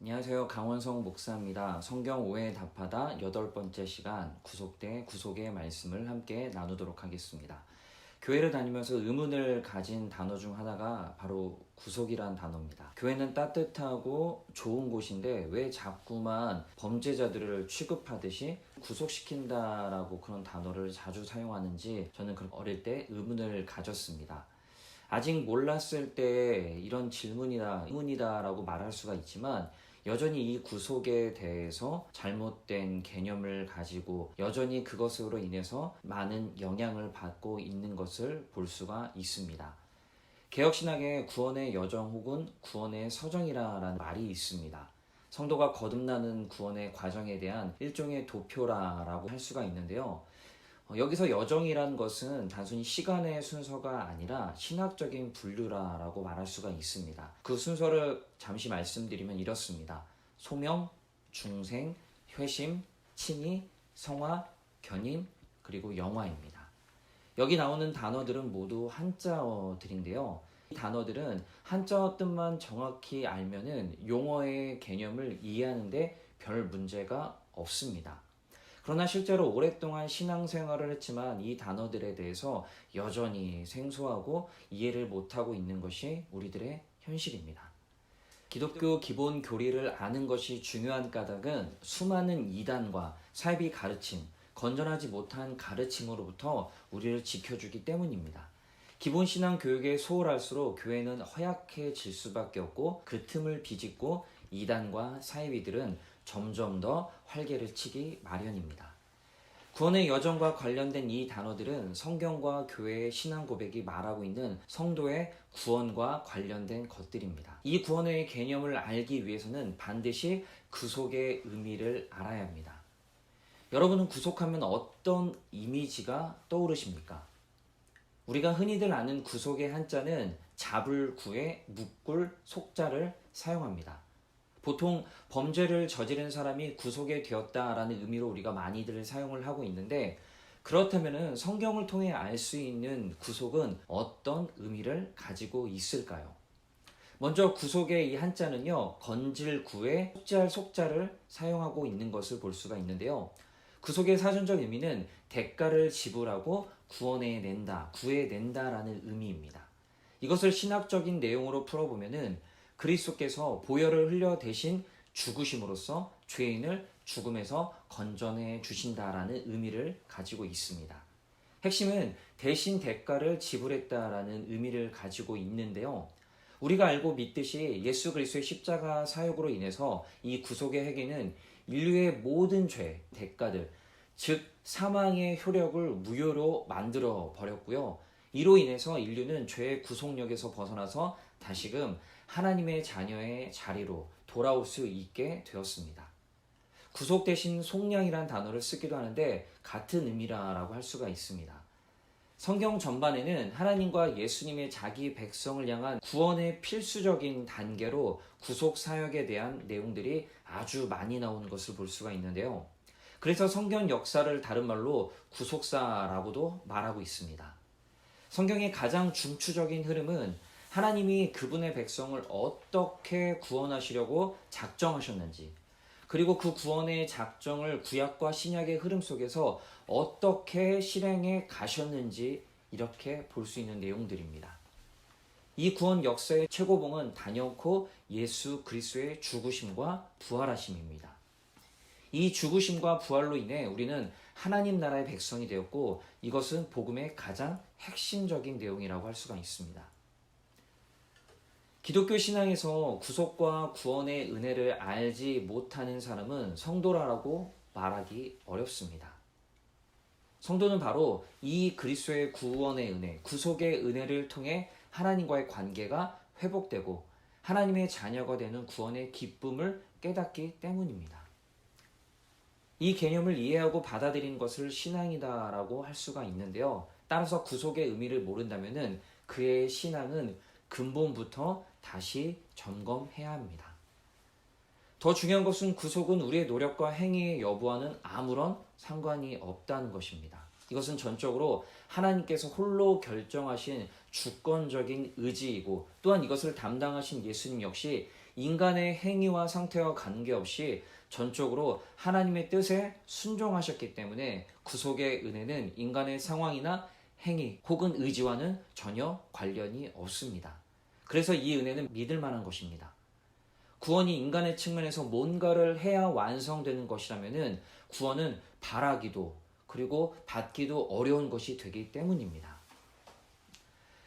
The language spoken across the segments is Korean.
안녕하세요. 강원성 목사입니다. 성경 오해 답하다 여덟 번째 시간 구속대 구속의 말씀을 함께 나누도록 하겠습니다. 교회를 다니면서 의문을 가진 단어 중 하나가 바로 구속이란 단어입니다. 교회는 따뜻하고 좋은 곳인데 왜 자꾸만 범죄자들을 취급하듯이 구속시킨다라고 그런 단어를 자주 사용하는지 저는 그 어릴 때 의문을 가졌습니다. 아직 몰랐을 때 이런 질문이다, 의문이다라고 말할 수가 있지만 여전히 이 구속에 대해서 잘못된 개념을 가지고 여전히 그것으로 인해서 많은 영향을 받고 있는 것을 볼 수가 있습니다. 개혁신학의 구원의 여정 혹은 구원의 서정이라는 말이 있습니다. 성도가 거듭나는 구원의 과정에 대한 일종의 도표라라고 할 수가 있는데요. 어, 여기서 여정이란 것은 단순히 시간의 순서가 아니라 신학적인 분류라라고 말할 수가 있습니다. 그 순서를 잠시 말씀드리면 이렇습니다. 소명, 중생, 회심, 친히, 성화, 견인, 그리고 영화입니다. 여기 나오는 단어들은 모두 한자어들인데요. 이 단어들은 한자어 뜻만 정확히 알면은 용어의 개념을 이해하는데 별 문제가 없습니다. 그러나 실제로 오랫동안 신앙생활을 했지만 이 단어들에 대해서 여전히 생소하고 이해를 못하고 있는 것이 우리들의 현실입니다. 기독교 기본 교리를 아는 것이 중요한 까닭은 수많은 이단과 사이비 가르침, 건전하지 못한 가르침으로부터 우리를 지켜주기 때문입니다. 기본 신앙 교육에 소홀할수록 교회는 허약해질 수밖에 없고 그 틈을 비집고 이단과 사이비들은 점점 더 활개를 치기 마련입니다. 구원의 여정과 관련된 이 단어들은 성경과 교회의 신앙 고백이 말하고 있는 성도의 구원과 관련된 것들입니다. 이 구원의 개념을 알기 위해서는 반드시 구속의 의미를 알아야 합니다. 여러분은 구속하면 어떤 이미지가 떠오르십니까? 우리가 흔히들 아는 구속의 한자는 잡을 구에 묶을 속자를 사용합니다. 보통 범죄를 저지른 사람이 구속에 되었다라는 의미로 우리가 많이들 사용을 하고 있는데 그렇다면 성경을 통해 알 수 있는 구속은 어떤 의미를 가지고 있을까요? 먼저 구속의 이 한자는요 건질 구에 속죄할 속자를 사용하고 있는 것을 볼 수가 있는데요. 구속의 사전적 의미는 대가를 지불하고 구원해 낸다, 구해 낸다라는 의미입니다. 이것을 신학적인 내용으로 풀어보면은 그리스도께서 보혈을 흘려 대신 죽으심으로써 죄인을 죽음에서 건져내 주신다라는 의미를 가지고 있습니다. 핵심은 대신 대가를 지불했다라는 의미를 가지고 있는데요. 우리가 알고 믿듯이 예수 그리스도의 십자가 사역으로 인해서 이 구속의 회개는 인류의 모든 죄, 대가들, 즉 사망의 효력을 무효로 만들어 버렸고요. 이로 인해서 인류는 죄의 구속력에서 벗어나서 다시금 하나님의 자녀의 자리로 돌아올 수 있게 되었습니다. 구속 대신 속량이란 단어를 쓰기도 하는데 같은 의미라고 할 수가 있습니다. 성경 전반에는 하나님과 예수님의 자기 백성을 향한 구원의 필수적인 단계로 구속 사역에 대한 내용들이 아주 많이 나오는 것을 볼 수가 있는데요. 그래서 성경 역사를 다른 말로 구속사라고도 말하고 있습니다. 성경의 가장 중추적인 흐름은 하나님이 그분의 백성을 어떻게 구원하시려고 작정하셨는지, 그리고 그 구원의 작정을 구약과 신약의 흐름 속에서 어떻게 실행해 가셨는지 이렇게 볼 수 있는 내용들입니다. 이 구원 역사의 최고봉은 단연코 예수 그리스도의 죽으심과 부활하심입니다. 이 죽으심과 부활로 인해 우리는 하나님 나라의 백성이 되었고 이것은 복음의 가장 핵심적인 내용이라고 할 수가 있습니다. 기독교 신앙에서 구속과 구원의 은혜를 알지 못하는 사람은 성도라고 말하기 어렵습니다. 성도는 바로 이 그리스도의 구원의 은혜, 구속의 은혜를 통해 하나님과의 관계가 회복되고 하나님의 자녀가 되는 구원의 기쁨을 깨닫기 때문입니다. 이 개념을 이해하고 받아들인 것을 신앙이다라고 할 수가 있는데요. 따라서 구속의 의미를 모른다면 그의 신앙은 근본부터 다시 점검해야 합니다. 더 중요한 것은 구속은 우리의 노력과 행위의 여부와는 아무런 상관이 없다는 것입니다. 이것은 전적으로 하나님께서 홀로 결정하신 주권적인 의지이고 또한 이것을 담당하신 예수님 역시 인간의 행위와 상태와 관계없이 전적으로 하나님의 뜻에 순종하셨기 때문에 구속의 은혜는 인간의 상황이나 행위 혹은 의지와는 전혀 관련이 없습니다. 그래서 이 은혜는 믿을 만한 것입니다. 구원이 인간의 측면에서 뭔가를 해야 완성되는 것이라면은 구원은 바라기도 그리고 받기도 어려운 것이 되기 때문입니다.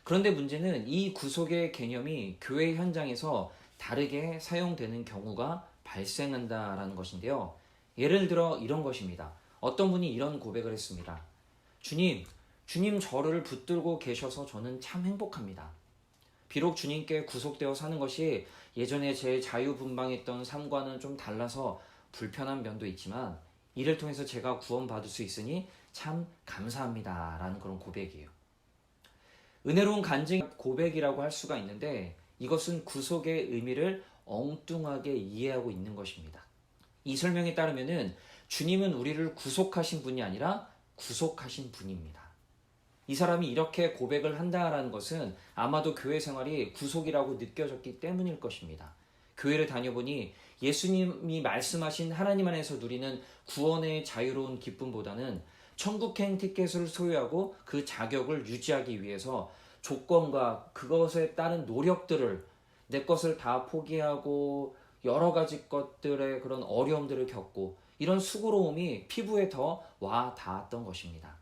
그런데 문제는 이 구속의 개념이 교회 현장에서 다르게 사용되는 경우가 발생한다라는 것인데요. 예를 들어 이런 것입니다. 어떤 분이 이런 고백을 했습니다. 주님, 주님 저를 붙들고 계셔서 저는 참 행복합니다. 비록 주님께 구속되어 사는 것이 예전에 제 자유분방했던 삶과는 좀 달라서 불편한 면도 있지만 이를 통해서 제가 구원받을 수 있으니 참 감사합니다. 라는 그런 고백이에요. 은혜로운 간증 고백이라고 할 수가 있는데 이것은 구속의 의미를 엉뚱하게 이해하고 있는 것입니다. 이 설명에 따르면은 주님은 우리를 구속하신 분이 아니라 구속하신 분입니다. 이 사람이 이렇게 고백을 한다라는 것은 아마도 교회 생활이 구속이라고 느껴졌기 때문일 것입니다. 교회를 다녀보니 예수님이 말씀하신 하나님 안에서 누리는 구원의 자유로운 기쁨보다는 천국행 티켓을 소유하고 그 자격을 유지하기 위해서 조건과 그것에 따른 노력들을 내 것을 다 포기하고 여러 가지 것들의 그런 어려움들을 겪고 이런 수고로움이 피부에 더 와 닿았던 것입니다.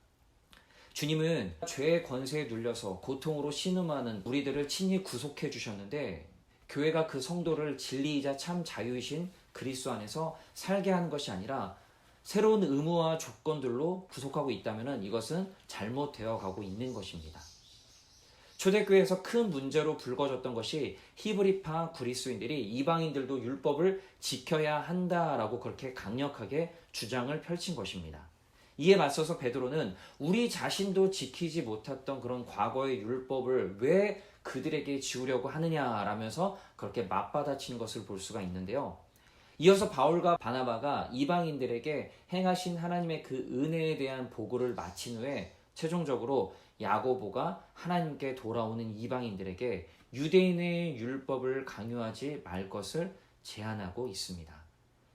주님은 죄의 권세에 눌려서 고통으로 신음하는 우리들을 친히 구속해 주셨는데 교회가 그 성도를 진리이자 참 자유이신 그리스도 안에서 살게 하는 것이 아니라 새로운 의무와 조건들로 구속하고 있다면 이것은 잘못되어 가고 있는 것입니다. 초대교회에서 큰 문제로 불거졌던 것이 히브리파 그리스도인들이 이방인들도 율법을 지켜야 한다라고 그렇게 강력하게 주장을 펼친 것입니다. 이에 맞서서 베드로는 우리 자신도 지키지 못했던 그런 과거의 율법을 왜 그들에게 지우려고 하느냐라면서 그렇게 맞받아친 것을 볼 수가 있는데요. 이어서 바울과 바나바가 이방인들에게 행하신 하나님의 그 은혜에 대한 보고를 마친 후에 최종적으로 야고보가 하나님께 돌아오는 이방인들에게 유대인의 율법을 강요하지 말 것을 제안하고 있습니다.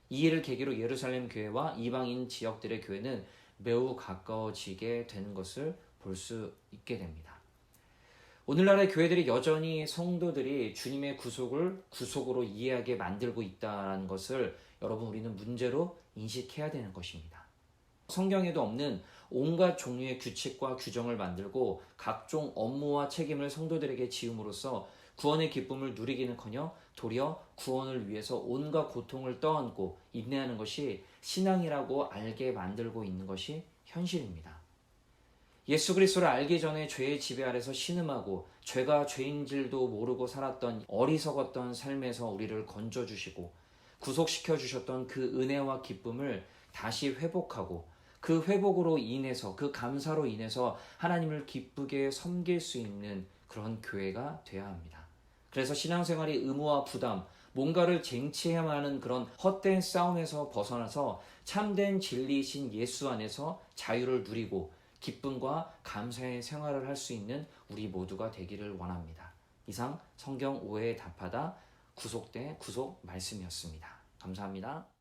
이 일을 계기로 예루살렘 교회와 이방인 지역들의 교회는 매우 가까워지게 되는 것을 볼 수 있게 됩니다. 오늘날의 교회들이 여전히 성도들이 주님의 구속을 구속으로 이해하게 만들고 있다는 것을 여러분 우리는 문제로 인식해야 되는 것입니다. 성경에도 없는 온갖 종류의 규칙과 규정을 만들고 각종 업무와 책임을 성도들에게 지음으로써 구원의 기쁨을 누리기는커녕 도리어 구원을 위해서 온갖 고통을 떠안고 인내하는 것이 신앙이라고 알게 만들고 있는 것이 현실입니다. 예수 그리스도를 알기 전에 죄의 지배 아래서 신음하고 죄가 죄인질도 모르고 살았던 어리석었던 삶에서 우리를 건져 주시고 구속시켜 주셨던 그 은혜와 기쁨을 다시 회복하고 그 회복으로 인해서 그 감사로 인해서 하나님을 기쁘게 섬길 수 있는 그런 교회가 되어야 합니다. 그래서 신앙생활이 의무와 부담, 뭔가를 쟁취해야만 하는 그런 헛된 싸움에서 벗어나서 참된 진리이신 예수 안에서 자유를 누리고 기쁨과 감사의 생활을 할 수 있는 우리 모두가 되기를 원합니다. 이상 성경 오해에 답하다 구속대 구속 말씀이었습니다. 감사합니다.